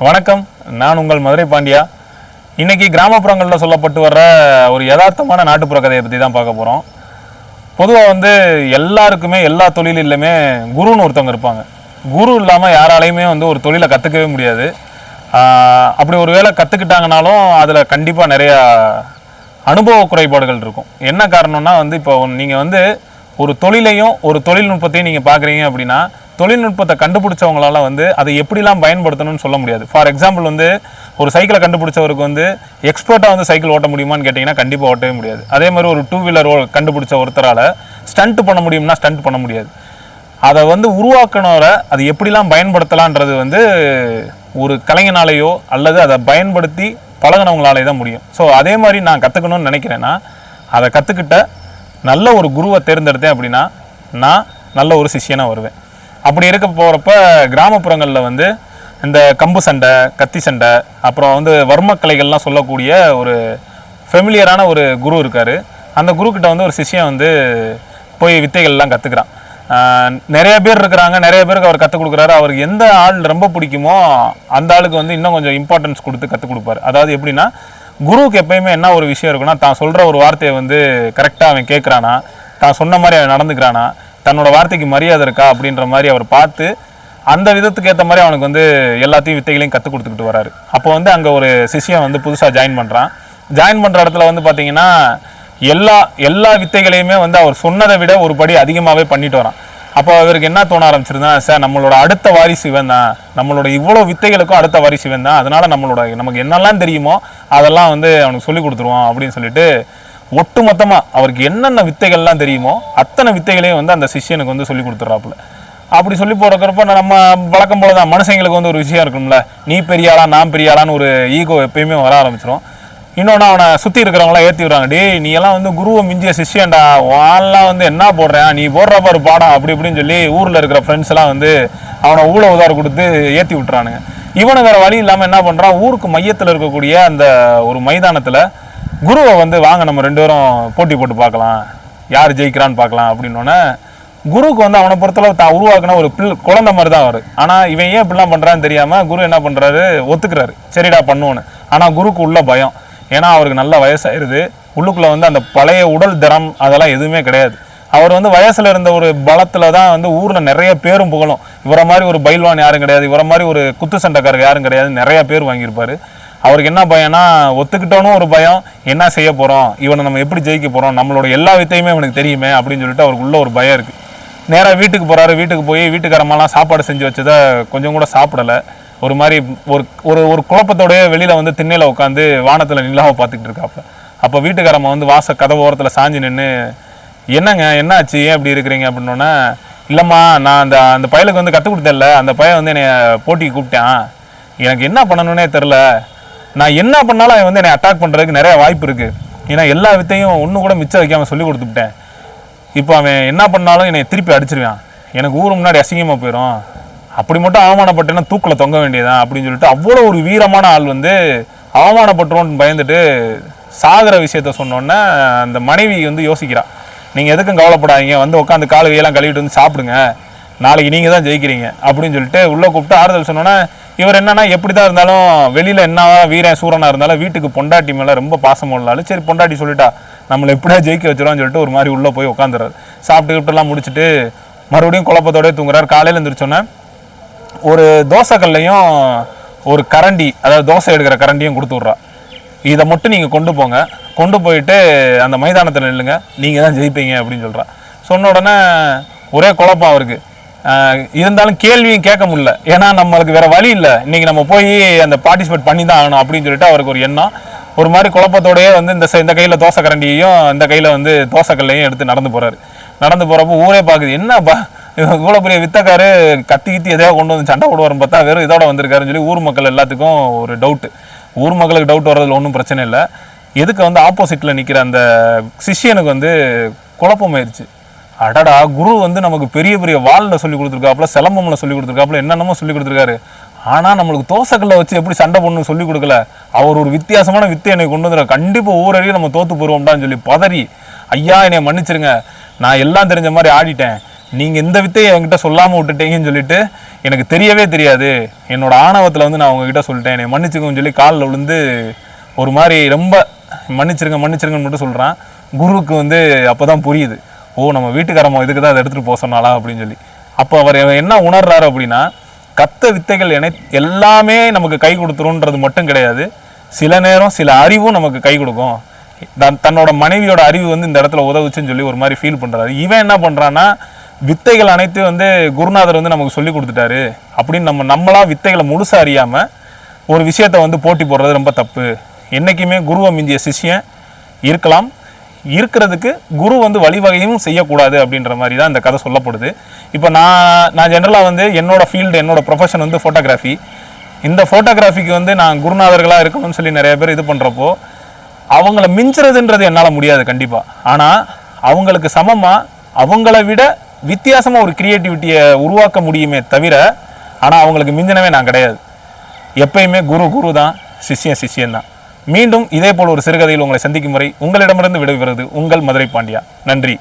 வணக்கம். நான் உங்கள் மதுரை பாண்டியா. இன்றைக்கி கிராமப்புறங்களில் சொல்லப்பட்டு வர்ற ஒரு யதார்த்தமான நாட்டுப்புற கதையை பற்றி தான் பார்க்க போகிறோம் பொதுவாக வந்து எல்லாருக்குமே எல்லா தொழிலிலுமே குருன்னு ஒருத்தவங்க இருப்பாங்க. குரு இல்லாமல் யாராலையுமே வந்து ஒரு தொழிலை கற்றுக்கவே முடியாது. அப்படி ஒரு வேளை கற்றுக்கிட்டாங்கனாலும் அதில் கண்டிப்பாக நிறையா அனுபவ குறைபாடுகள் இருக்கும். என்ன காரணம்னா வந்து இப்போ நீங்கள் வந்து ஒரு தொழிலையும் ஒரு தொழில்நுட்பத்தையும் நீங்கள் பார்க்குறீங்க அப்படின்னா தொழில்நுட்பத்தை கண்டுபிடிச்சவங்களால வந்து அதை எப்படிலாம் பயன்படுத்தணும்னு சொல்ல முடியாது. ஃபார் எக்ஸாம்பிள் வந்து ஒரு சைக்கிளை கண்டுபிடிச்சவருக்கு வந்து எக்ஸ்பர்ட்டாக வந்து சைக்கிள் ஓட்ட முடியுமான்னு கேட்டிங்கன்னா கண்டிப்பாக ஓட்டவே முடியாது. அதே மாதிரி ஒரு டூ வீலர் கண்டுபிடிச்ச ஒருத்தரால் ஸ்டண்ட் பண்ண முடியும்னா ஸ்டண்ட் பண்ண முடியாது. அதை வந்து உருவாக்கினவரை அது எப்படிலாம் பயன்படுத்தலான்றது வந்து ஒரு கலைஞனாலேயோ அல்லது அதை பயன்படுத்தி பழகினவங்களாலே தான் முடியும். ஸோ அதே மாதிரி நான் கற்றுக்கணும்னு நினைக்கிறேன்னா அதை கற்றுக்கிட்ட நல்ல ஒரு குருவை தேர்ந்தெடுத்தேன் அப்படின்னா நான் நல்ல ஒரு சிஷ்யனாக வருவேன். அப்படி இருக்க போகிறப்ப கிராமப்புறங்களில் வந்து இந்த கம்பு சண்டை கத்தி சண்டை அப்புறம் வந்து வர்ம கலைகள்லாம் சொல்லக்கூடிய ஒரு ஃபெமிலியரான ஒரு குரு இருக்கார். அந்த குரு வந்து ஒரு சிஷியம் வந்து போய் வித்தைகள்லாம் கற்றுக்குறான் நிறைய பேர் இருக்கிறாங்க நிறைய பேருக்கு அவர் கற்றுக் கொடுக்குறாரு. அவருக்கு எந்த ஆள் ரொம்ப பிடிக்குமோ அந்த ஆளுக்கு வந்து இன்னும் கொஞ்சம் இம்பார்ட்டன்ஸ் கொடுத்து கற்றுக் கொடுப்பாரு. அதாவது எப்படின்னா குருவுக்கு எப்பயுமே என்ன ஒரு விஷயம் இருக்குன்னா தான் சொல்கிற ஒரு வார்த்தையை வந்து கரெக்டாக அவன் கேட்குறானா தான் சொன்ன மாதிரி அவன் நடந்துக்கிறானா தன்னோட வார்த்தைக்கு மரியாதை இருக்கா அப்படின்ற மாதிரி அவர் பார்த்து அந்த விதத்துக்கு ஏற்ற மாதிரி அவனுக்கு வந்து எல்லாத்தையும் வித்தைகளையும் கற்றுக் கொடுத்துக்கிட்டு வராரு. அப்போ வந்து அங்கே ஒரு சிஷியம் வந்து புதுசாக ஜாயின் பண்ணுறான் ஜாயின் பண்ணுற இடத்துல வந்து பார்த்தீங்கன்னா எல்லா எல்லா வித்தைகளையுமே வந்து அவர் சொன்னதை விட ஒரு படி அதிகமாகவே பண்ணிட்டு வரான். அப்போ அவருக்கு என்ன தோண ஆரம்பிச்சிருந்தா சார் நம்மளோட அடுத்த வாரிசு இவன் தான். நம்மளோட இவ்வளோ வித்தைகளுக்கும் அடுத்த வாரிசு இவன் தான். அதனால நம்மளோட நமக்கு என்னெல்லாம் தெரியுமோ அதெல்லாம் வந்து அவனுக்கு சொல்லி கொடுத்துருவோம் அப்படின்னு சொல்லிட்டு ஒட்டுமொத்தமாக அவருக்கு என்னென்ன வித்தைகள்லாம் தெரியுமோ அத்தனை வித்தைகளையும் வந்து அந்த சிஷ்யனுக்கு வந்து சொல்லி கொடுத்துட்றாப்புல. அப்படி சொல்லி போகிறக்கிறப்ப நம்ம வழக்கம் போல தான் மனுஷங்களுக்கு வந்து ஒரு விஷயம் இருக்கும்ல. நீ பெரியாளா நான் பெரியாளான்னு ஒரு ஈகோ எப்பயுமே வர ஆரம்பிச்சிடும் இன்னொன்று அவனை சுற்றி இருக்கிறவங்களாம் ஏற்றி விடுறாங்க. டேய் நீ எல்லாம் வந்து குருவை மிஞ்சிய சிஷ்யன்டா. வான்லாம் வந்து என்ன போடுறேன் நீ போடுற பாரு பாடம் அப்படி இப்படின்னு சொல்லி ஊரில் இருக்கிற ஃப்ரெண்ட்ஸ் எல்லாம் வந்து அவனை ஊழ உதாரம் கொடுத்து ஏற்றி விட்டுறானுங்க. இவனு வேறு வழி இல்லாமல் என்ன பண்ணுறான் ஊருக்கு மையத்தில் இருக்கக்கூடிய அந்த ஒரு மைதானத்தில் குருவை வந்து வாங்க நம்ம ரெண்டு பேரும் போட்டி போட்டு பார்க்கலாம். யார் ஜெயிக்கிறான்னு பார்க்கலாம் அப்படின்னோடனே குருவுக்கு வந்து அவனை பொறுத்தளவு தான் உருவாக்குன ஒரு பிள் குழந்தை மாதிரி தான் அவர். ஆனால் இவன் ஏன் இப்படிலாம் பண்ணுறான்னு தெரியாமல் குரு என்ன பண்ணுறாரு ஒத்துக்கிறாரு. சரிடா பண்ணுவோன்னு. ஆனால் குருக்கு உள்ள பயம். ஏன்னா அவருக்கு நல்ல வயசாயிருது. உள்ளுக்குள்ளே வந்து அந்த பழைய உடல் திறம் அதெல்லாம் எதுவுமே கிடையாது. அவர் வந்து வயசில் இருந்த ஒரு பலத்தில் தான் வந்து ஊரில் நிறைய பேரும் புகழும். இவரை மாதிரி ஒரு பைல்வான் யாரும் கிடையாது. இவரை மாதிரி ஒரு குத்து சண்டைக்காரர் யாரும் கிடையாது. நிறைய பேர் வாங்கியிருப்பார். அவருக்கு என்ன பயம்னா ஒத்துக்கிட்டோனும் ஒரு பயம் என்ன செய்ய போகிறோம் இவனை நம்ம எப்படி ஜெயிக்க போகிறோம் நம்மளோட எல்லா வித்தையுமே அவனுக்கு தெரியுமே அப்படின்னு சொல்லிட்டு அவருக்குள்ள ஒரு பயம் இருக்குது நேராக வீட்டுக்கு போகிறாரு வீட்டுக்கு போய் வீட்டுக்காரம்மாலாம் சாப்பாடு செஞ்சு வச்சதை கொஞ்சம் கூட சாப்பிடல. ஒரு மாதிரி ஒரு ஒரு ஒரு குழப்பத்தோடய வெளியில் வந்து திண்ணையில் உட்காந்து வானத்தில் நிலாவை பார்த்துக்கிட்டு இருக்காப்புல அப்போ வீட்டுக்காரம்மா வந்து வாச கதவு ஓரத்தில் சாஞ்சு நின்று என்னங்க என்னாச்சு? ஏன் இப்படி இருக்கிறீங்க? அப்படின்னோடனே இல்லைம்மா நான் அந்த அந்த பயலுக்கு வந்து கற்றுக் கொடுத்தல அந்த பையன் வந்து என்னை போட்டிக்கு கூப்பிட்டேன். எனக்கு என்ன பண்ணணும்னே தெரில. நான் என்ன பண்ணாலும் அவன் வந்து என்னை அட்டாக் பண்ணுறதுக்கு நிறைய வாய்ப்பு இருக்குது ஏன்னா எல்லா வித்தையும் ஒன்று கூட மிச்சம் வைக்காமல் சொல்லி கொடுத்துட்டேன் இப்போ அவன் என்ன பண்ணாலும் என்னை திருப்பி அடிச்சிருவான். எனக்கு ஊர் முன்னாடி அசிங்கமாக போயிடும் அப்படி மட்டும் அவமானப்பட்டேன்னா தூக்கில் தொங்க வேண்டியதான் அப்படின்னு சொல்லிட்டு அவ்வளோ ஒரு வீரமான ஆள் வந்து அவமானப்பட்டுருவோன்னு பயந்துட்டு சாகிற விஷயத்த சொன்னோன்னே அந்த மனைவி வந்து யோசிக்கிறான் நீங்கள் எதுக்கும் கவலைப்படாதீங்க. வந்து உட்காந்து கால் கையெல்லாம் கழுவிட்டு வந்து சாப்பிடுங்க. நாளைக்கு நீங்கள் தான் ஜெயிக்கிறீங்க. அப்படின்னு சொல்லிட்டு உள்ளே கூப்பிட்டு ஆறுதல் சொன்னோன்னே இவர் என்னன்னா எப்படி தான் இருந்தாலும் வெளியில் என்ன வீரன் சூரனாக இருந்தாலும் வீட்டுக்கு பொண்டாட்டி மேலே ரொம்ப பாசம் உள்ளாலும் சரி பொண்டாட்டி சொல்லிட்டா நம்மளை எப்படியா ஜெயிக்க வச்சிருவான்னு சொல்லிட்டு ஒரு மாதிரி உள்ளே போய் உட்காந்துறாரு சாப்பிட்டு எல்லாம் முடிச்சுட்டு மறுபடியும் குழப்பத்தோடய தூங்குறாரு. காலையில் எழுந்திரிச்சோன்னே ஒரு தோசைக்கல்லையும் ஒரு கரண்டி அதாவது தோசை எடுக்கிற கரண்டியும் கொடுத்து விட்றா. இதை மட்டும் நீங்கள் கொண்டு போங்க. கொண்டு போயிட்டு அந்த மைதானத்தில் நில்லுங்க. நீங்கள் தான் ஜெயிப்பீங்க அப்படின்னு சொல்கிறா சொன்ன உடனே ஒரே குழப்பம் அவருக்கு. இருந்தாலும் கேள்வியும் கேட்க முடியல. ஏன்னா நம்மளுக்கு வேற வழி இல்லை. இன்னைக்கு நம்ம போய் அந்த பார்ட்டிசிபேட் பண்ணி தான் ஆகணும் அப்படின்னு சொல்லிட்டு அவருக்கு ஒரு எண்ணம். ஒரு மாதிரி குழப்பத்தோடயே வந்து இந்த சை- இந்த கையில் தோசை கரண்டியையும் இந்த கையில் வந்து தோசைக்கல்லையும் எடுத்து நடந்து போகிறாரு நடந்து போகிறப்போ ஊரே பார்க்குது என்னப்பா இவ்வளோ பெரிய வித்தக்காரு கத்தி கித்தி எதையோ கொண்டு வந்து சண்டை போடுவாருன்னு பார்த்தா வெறும் இதோட வந்திருக்காருன்னு சொல்லி ஊர் மக்கள் எல்லாத்துக்கும் ஒரு டவுட்டு ஊர் மக்களுக்கு டவுட் வர்றதுல ஒன்றும் பிரச்சனை இல்லை. எதுக்கு வந்து ஆப்போசிட்டில் நிற்கிற அந்த சிஷ்யனுக்கு வந்து குழப்பமாயிருச்சு. அடடா குரு வந்து நமக்கு பெரிய பெரிய வாளில் சொல்லி கொடுத்துருக்காப்புல சிலம்பம்ல சொல்லி கொடுத்துருக்காப்புல என்னென்னமோ சொல்லி கொடுத்துருக்காரு. ஆனால் நம்மளுக்கு தோசைக்கல்ல வச்சு எப்படி சண்டை பண்ணணும்னு சொல்லி கொடுக்கல. அவர் ஒரு வித்தியாசமான வித்தை என்னை கொண்டு வந்துடுற கண்டிப்பாக ஊரடியும் நம்ம தோத்து போடுவோம்டான்னு சொல்லி பதறி ஐயா என்னை மன்னிச்சிருங்க. நான் எல்லாம் தெரிஞ்ச மாதிரி ஆடிட்டேன். நீங்கள் இந்த வித்தையை என்கிட்ட சொல்லாமல் விட்டுட்டீங்கன்னு சொல்லிட்டு எனக்கு தெரியவே தெரியாது. என்னோட ஆணவத்தில் வந்து நான் உங்ககிட்ட சொல்லிட்டேன். என்னை மன்னிச்சுக்கோன்னு சொல்லி காலில் விழுந்து ஒரு மாதிரி ரொம்ப மன்னிச்சிருங்க மன்னிச்சிருங்கன்னு மட்டும் சொல்கிறான் குருவுக்கு வந்து அப்போ தான் புரியுது. ஓ நம்ம வீட்டுக்காரம்மா இதுக்கு தான் அதை எடுத்துகிட்டு போக சொன்னாலா அப்படின்னு சொல்லி. அப்போ அவர் என்ன உணர்றாரு அப்படின்னா கத்த வித்தைகள் என எல்லாமே நமக்கு கை கொடுத்துருன்றது மட்டும் கிடையாது. சில நேரம் சில அறிவும் நமக்கு கை கொடுக்கும். தன் தன்னோட மனைவியோட அறிவு வந்து இந்த இடத்துல உதவுச்சுன்னு சொல்லி ஒரு மாதிரி ஃபீல் பண்ணுறாரு இவன் என்ன பண்ணுறான்னா வித்தைகள் அனைத்து வந்து குருநாதர் வந்து நமக்கு சொல்லி கொடுத்துட்டாரு அப்படின்னு நம்ம நம்மளாக வித்தைகளை முழுசாக அறியாமல் ஒரு விஷயத்த வந்து போட்டி போடுறது ரொம்ப தப்பு. என்னைக்குமே குருவை மிஞ்சிய சிஷ்யன் இருக்கலாம். இருக்கிறதுக்கு குரு வந்து வழிவகையும் செய்யக்கூடாது அப்படின்ற மாதிரி தான் இந்த கதை சொல்லப்படுது. இப்போ நான் நான் ஜென்ரலாக வந்து என்னோட ஃபீல்டு என்னோட ப்ரொஃபஷன் வந்து ஃபோட்டோகிராஃபி இந்த ஃபோட்டோகிராஃபிக்கு வந்து நான் குருநாதர்களாக இருக்கணும்னு சொல்லி நிறைய பேர் இது பண்ணுறப்போ அவங்கள மிஞ்சுறதுன்றது என்னால் முடியாது கண்டிப்பாக ஆனால் அவங்களுக்கு சமமாக அவங்கள விட வித்தியாசமாக ஒரு க்ரியேட்டிவிட்டியை உருவாக்க முடியுமே தவிர ஆனால் அவங்களுக்கு மிஞ்சினவே நான் கிடையாது. எப்பயுமே குரு குரு தான் சிஷ்யன் சிஷ்யன் தான் மீண்டும் இதே போல் ஒரு சிறுகதையில் உங்களை சந்திக்கும் வரை உங்களிடமிருந்து விடைபெறுவது உங்கள் மதுரை பாண்டியா. நன்றி.